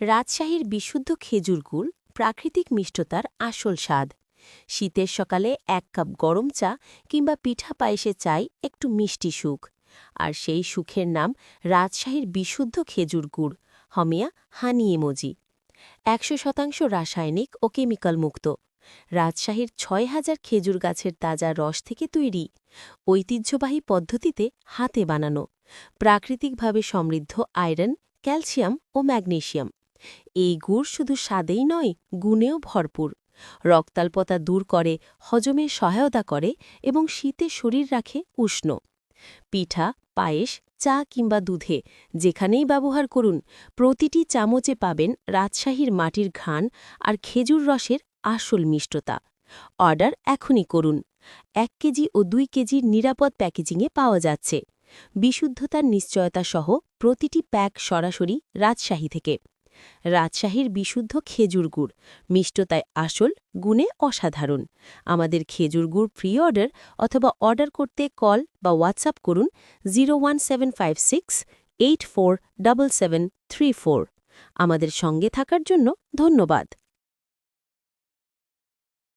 রাজশাহীর বিশুদ্ধ খেজুর গুড় প্রাকৃতিক মিষ্টতার আসল স্বাদ। শীতের সকালে এক কাপ গরম চা কিংবা পিঠা পায়েসে চাই একটু মিষ্টি সুখ। আর সেই সুখের নাম রাজশাহীর বিশুদ্ধ খেজুর গুড়, হমিয়া হানি এমোজি একশো শতাংশ রাসায়নিক ও কেমিক্যাল মুক্ত। রাজশাহীর ছয় হাজার খেজুর গাছের তাজা রস থেকে তৈরি। ঐতিহ্যবাহী পদ্ধতিতে হাতে বানানো। প্রাকৃতিকভাবে সমৃদ্ধ আয়রন, ক্যালসিয়াম ও ম্যাগনেশিয়াম এই গুড় শুধু স্বাদেই নয়, গুণেও ভরপুর। রক্তাল্পতা দূর করে, হজমে সহায়তা করে এবং শীতে শরীর রাখে উষ্ণ। পিঠা, পায়েস, চা কিংবা দুধে যেখানেই ব্যবহার করুন, প্রতিটি চামচে পাবেন রাজশাহীর মাটির ঘ্রাণ আর খেজুর রসের আসল মিষ্টতা। অর্ডার এখনই করুন। এক কেজি ও দুই কেজির নিরাপদ প্যাকেজিংয়ে পাওয়া যাচ্ছে। বিশুদ্ধতার নিশ্চয়তা সহ প্রতিটি প্যাক সরাসরি রাজশাহী থেকে। রাজশাহীর বিশুদ্ধ খেজুর গুড়। মিষ্টতায় আসল, গুণে অসাধারণ। আমাদের খেজুর গুড় প্রি অর্ডার অথবা অর্ডার করতে কল বা হোয়াটসঅ্যাপ করুন জিরো আমাদের সঙ্গে থাকার জন্য ধন্যবাদ।